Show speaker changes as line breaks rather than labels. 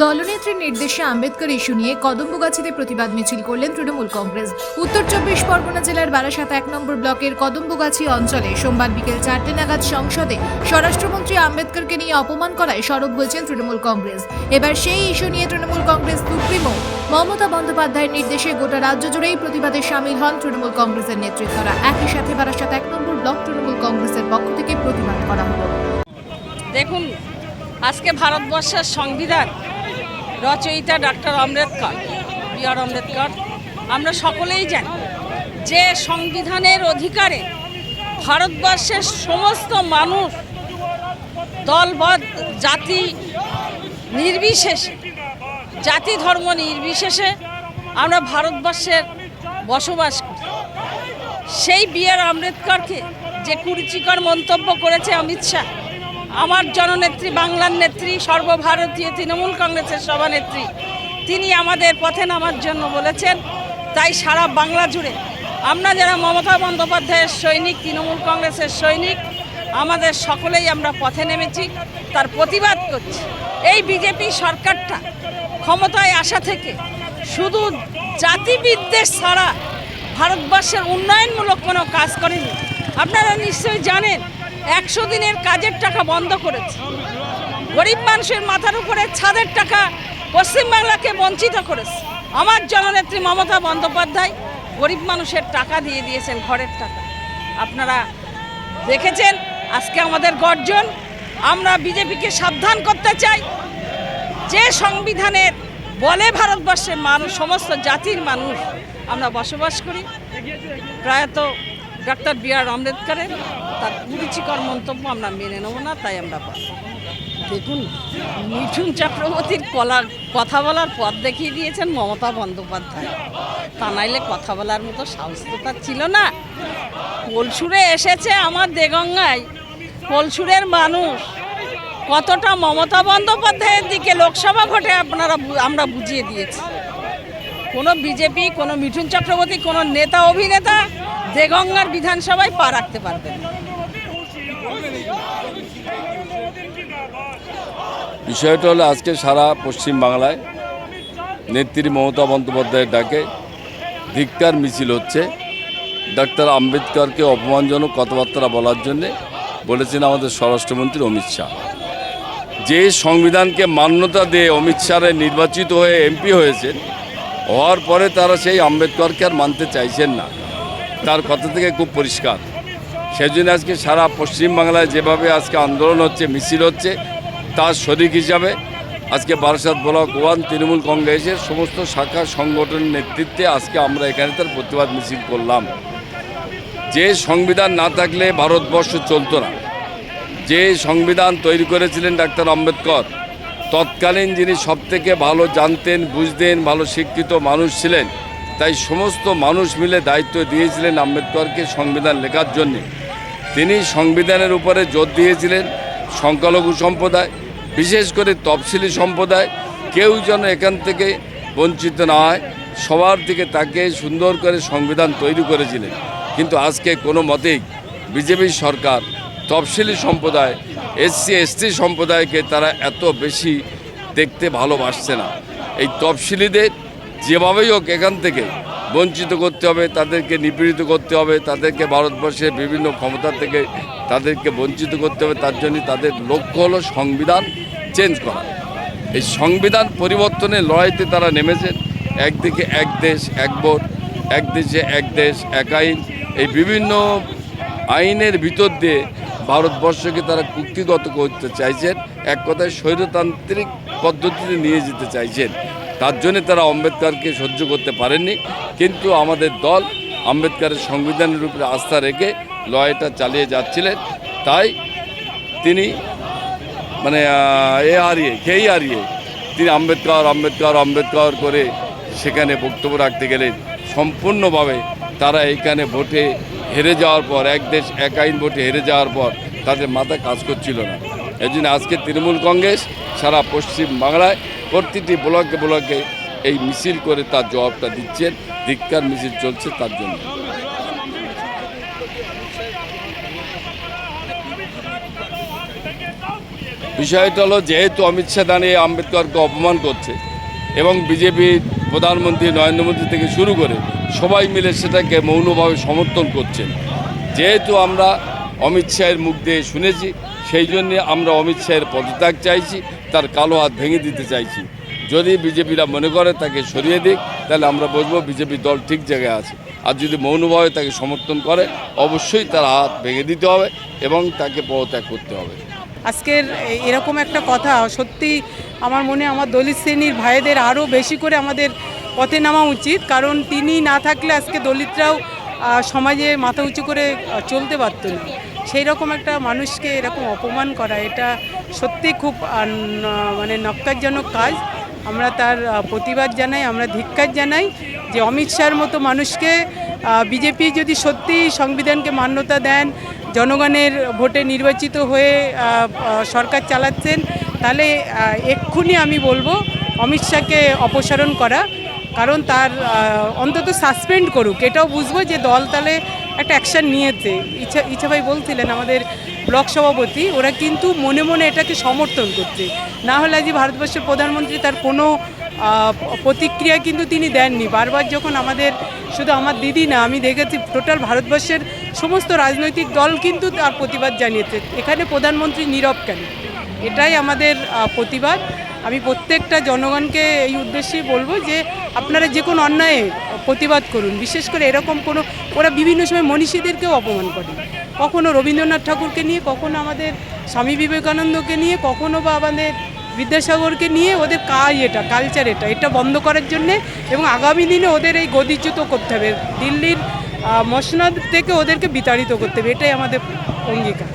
দলনেত্রীর নির্দেশে আম্বেদকর ইস্যু নিয়ে কদম্বগাছিতে প্রতিবাদ মিছিল করলেন তৃণমূল কংগ্রেস। উত্তর চব্বিশ পরগনা জেলার বারাসাত এক নম্বর ব্লকের কদম্বগাছি অঞ্চলে সোমবার বিকেল চারটে নাগাদ সংসদে স্বরাষ্ট্রমন্ত্রী আম্বেদকরকে নিয়ে অপমান করায় সরব হয়েছেন তৃণমূল কংগ্রেস। এবার সেই ইস্যু নিয়ে তৃণমূল কংগ্রেস সুপ্রিমো মমতা বন্দ্যোপাধ্যায়ের নির্দেশে গোটা রাজ্য জুড়েই প্রতিবাদে সামিল হন তৃণমূল কংগ্রেসের নেতৃত্বরা। একই সাথে বারাসাত এক নম্বর ব্লক তৃণমূল কংগ্রেসের পক্ষ থেকে প্রতিবাদ করা হলো।
দেখুন, আজকে ভারতবর্ষের সংবিধান রচয়িতা doctor Ambedkar, B R Ambedkar. আমরা সকলেই জানি যে সংবিধানের অধিকারে ভারতবর্ষের সমস্ত মানুষ, দল বা জাতি নির্বিশেষে, জাতি ধর্ম নির্বিশেষে আমরা ভারতবর্ষের বসবাস করি। সেই বি আর আম্বেদকরকে যে কুরুচিকর মন্তব্য করেছে অমিত শাহ আমার জননেত্রী, বাংলার নেত্রী, সর্বভারতীয় তৃণমূল কংগ্রেসের সভানেত্রী, তিনি আমাদের পথে নামার জন্য বলেছেন, তাই সারা বাংলা জুড়ে আমরা যারা মমতা বন্দ্যোপাধ্যায়ের সৈনিক, তৃণমূল কংগ্রেসের সৈনিক, আমাদের সকলেই আমরা পথে নেমেছি, তার প্রতিবাদ করছি। এই বিজেপি সরকারটা ক্ষমতায় আসা থেকে শুধু জাতি বিদ্বেষ ছাড়া ভারতবর্ষের উন্নয়নমূলক কোনো কাজ করেনি। আপনারা নিশ্চয়ই জানেন একশো দিনের কাজের টাকা বন্ধ করেছে। গরিব মানুষের মাথার উপরে ছাদের টাকা পশ্চিমবাংলাকে বঞ্চিত করেছে। আমার জননেত্রী মমতা বন্দ্যোপাধ্যায় গরিব মানুষের টাকা দিয়ে দিয়েছেন, ঘরের টাকা। আপনারা দেখেছেন, আজকে আমাদের গর্জন। আমরা বিজেপিকে সাবধান করতে চাই। যে সংবিধানের বলে ভারতবর্ষের মানুষ, সমস্ত জাতির মানুষ আমরা বসবাস করি। প্রায়ত ডক্টর বি আর আম্বেদকরের তার কুরুচিকর মন্তব্য আমরা মেনে নেব না, তাই আমরা পাব দেখুন, মিঠুন চক্রবর্তীর কলা কথা বলার পথ দেখিয়ে দিয়েছেন মমতা বন্দ্যোপাধ্যায়। তা নাইলে কথা বলার মতো সাহস তো তার ছিল না। কলসুরে এসেছে আমার দেগঙ্গায়, কলসুরের মানুষ। কতটা মমতা বন্দ্যোপাধ্যায়ের দিকে লোকসভা ভোটে আপনারা আমরা বুঝিয়ে দিয়েছি। কোনো বিজেপি, কোনো মিঠুন চক্রবর্তী, কোনো নেতা, অভিনেতা দেগঙ্গার বিধানসভায় পা রাখতে পারবেন।
বিষয়টা হলো আজকে সারা পশ্চিম বাংলায় নেত্রী মমতা বন্দ্যোপাধ্যায়ের ডাকে ধিক্কার মিছিল হচ্ছে ডাক্তার আম্বেদকরকে অপমানজনক কথাবার্তা বলার জন্যে বলেছেন আমাদের স্বরাষ্ট্রমন্ত্রী অমিত শাহ যে সংবিধানকে মান্যতা দিয়ে অমিত শাহের নির্বাচিত হয়ে এমপি হয়েছেন হওয়ার পরে তারা সেই আম্বেদকরকে আর মানতে চাইছেন না। তার কথা থেকে খুব পরিষ্কার। সেজন্য আজকে সারা পশ্চিমবাংলায় যেভাবে আজকে আন্দোলন হচ্ছে, মিছিল হচ্ছে, তার শরিক হিসাবে আজকে বারাসাত ব্লক ওয়ান তৃণমূল কংগ্রেসের সমস্ত শাখা সংগঠনের নেতৃত্বে আজকে আমরা এখানে তার প্রতিবাদ মিছিল করলাম। যে সংবিধান না থাকলে ভারতবর্ষ চলতো না। যে সংবিধান তৈরি করেছিলেন ডাক্তার আম্বেদকর তৎকালীন যিনি সবথেকে ভালো জানতেন, বুঝতেন, ভালো শিক্ষিত মানুষ ছিলেন, তাই সমস্ত মানুষ মিলে দায়িত্ব দিয়েছিলেন আম্বেদকরকে সংবিধান লেখার জন্যে। তিনি সংবিধানের উপরে জোর দিয়েছিলেন সংখ্যালঘু সম্প্রদায়, বিশেষ করে তফসিলি সম্প্রদায়। কেউ যেন এখান থেকে বঞ্চিত না হয়, সবার দিকে তাকে সুন্দর করে সংবিধান তৈরি করেছিলেন। কিন্তু আজকে কোনো মতেই বিজেপি সরকার তফসিলি সম্প্রদায়, এসসি, এসটি সম্প্রদায়কে তারা এত বেশি দেখতে ভালোবাসছে না। এই তফসিলিদের যেভাবেই হোক এখান থেকে বঞ্চিত করতে হবে, তাদেরকে নিপীড়িত করতে হবে, তাদেরকে ভারতবর্ষের বিভিন্ন ক্ষমতা থেকে তাদেরকে বঞ্চিত করতে হবে, তার জন্য তাদের লক্ষ্য হলো সংবিধান চেঞ্জ করা। এই সংবিধান পরিবর্তনের লড়াইতে তারা নেমেছেন একদিকে এক দেশ, এক ভোট এক দেশে এক দেশ, এক আইন। এই বিভিন্ন আইনের ভিতর দিয়ে ভারতবর্ষকে তারা কুক্ষিগত করতে চাইছেন, এক কথায় স্বৈরতান্ত্রিক পদ্ধতিতে নিয়ে যেতে চাইছেন। তার জন্য তারা আম্বেদকরকে সহ্য করতে পারেননি। কিন্তু আমাদের দল আম্বেদকরের সংবিধানের উপরে আস্থা রেখে লড়াইটা চালিয়ে যাচ্ছিলেন। তাই তিনি মানে এ হারিয়ে খেই হারিয়ে তিনি আম্বেদকর আম্বেদকর আম্বেদকর করে সেখানে বক্তব্য রাখতে গেলেন। সম্পূর্ণভাবে তারা এইখানে ভোটে হেরে যাওয়ার পর, এক দেশ এক আইন ভোটে হেরে যাওয়ার পর তাদের মাথা কাজ করছিল না। এই জন্য আজকে তৃণমূল কংগ্রেস সারা পশ্চিম বাংলায় প্রতিটি ব্লকে ব্লকে এই মিছিল করে তার জবাবটা দিচ্ছেন। ধিক্কার মিছিল চলছে তার জন্য। বিষয়টা হলো, যেহেতু অমিত শাহ দাঁড়িয়ে আম্বেদকরকে অপমান করছে এবং বিজেপি প্রধানমন্ত্রী নরেন্দ্র মোদী থেকে শুরু করে সবাই মিলে সেটাকে মৌনভাবে সমর্থন করছেন। যেহেতু আমরা অমিত শাহের মুখ দিয়ে শুনেছি, সেই জন্যে আমরা অমিত শাহের পদত্যাগ চাইছি, তার কালো হাত ভেঙে দিতে চাইছি। যদি বিজেপিরা মনে করে তাকে সরিয়ে দিক, তাহলে আমরা বুঝব বিজেপি দল ঠিক জায়গায় আছে। আর যদি মৌনভাবে তাকে সমর্থন করে, অবশ্যই তার হাত ভেঙে দিতে হবে এবং তাকে পদত্যাগ করতে হবে।
আজকের এরকম একটা কথা, সত্যি আমার মনে, আমার দলিত শ্রেণির ভাইদের আরও বেশি করে আমাদের পথে নামা উচিত, কারণ তিনি না থাকলে আজকে দলিতরাও সমাজে মাথা উঁচু করে চলতে পারতো না। সেই রকম একটা মানুষকে এরকম অপমান করা, এটা সত্যি খুব মানে নক্কারজনক কাজ। আমরা তার প্রতিবাদ জানাই, আমরা ধিক্কার জানাই যে অমিত শাহর মতো মানুষকে বিজেপি যদি সত্যি সংবিধানকে মান্যতা দেন, জনগণের ভোটে নির্বাচিত হয়ে সরকার চালাচ্ছেন, তাহলে এক্ষুনি আমি বলব, অমিত শাহকে অপসারণ করা কারণ তার অন্তত সাসপেন্ড করুক। এটাও বুঝব যে দল তাহলে একটা অ্যাকশান নিয়েছে। ইচ্ছা ইচ্ছা ভাই বলছিলেন আমাদের ব্লক সভাপতি, ওরা কিন্তু মনে মনে এটাকে সমর্থন করছে। না হলে আজ ভারতবর্ষের প্রধানমন্ত্রী তার কোনো প্রতিক্রিয়া কিন্তু তিনি দেননি। বারবার যখন আমাদের, শুধু আমার দিদি না, আমি দেখেছি টোটাল ভারতবর্ষের সমস্ত রাজনৈতিক দল কিন্তু তার প্রতিবাদ জানিয়েছে। এখানে প্রধানমন্ত্রী নীরব কেন? এটাই আমাদের প্রতিবাদ। আমি প্রত্যেকটা জনগণকে এই উদ্দেশ্যেই বলব যে আপনারা যে কোনো অন্যায়ে প্রতিবাদ করুন। বিশেষ করে এরকম কোনো, ওরা বিভিন্ন সময় মনীষীদেরকেও অপমান করে। কখনো রবীন্দ্রনাথ ঠাকুরকে নিয়ে, কখনো আমাদের স্বামী বিবেকানন্দকে নিয়ে, কখনো বা আমাদের বিদ্যাসাগরকে নিয়ে ওদের কাজ এটা কালচার এটা। এটা বন্ধ করার জন্যে এবং আগামী দিনে ওদের এই গদিচ্যুত করতে হবে। দিল্লির মসনদ থেকে ওদেরকে বিতাড়িত করতে হবে এটাই আমাদের অঙ্গীকার।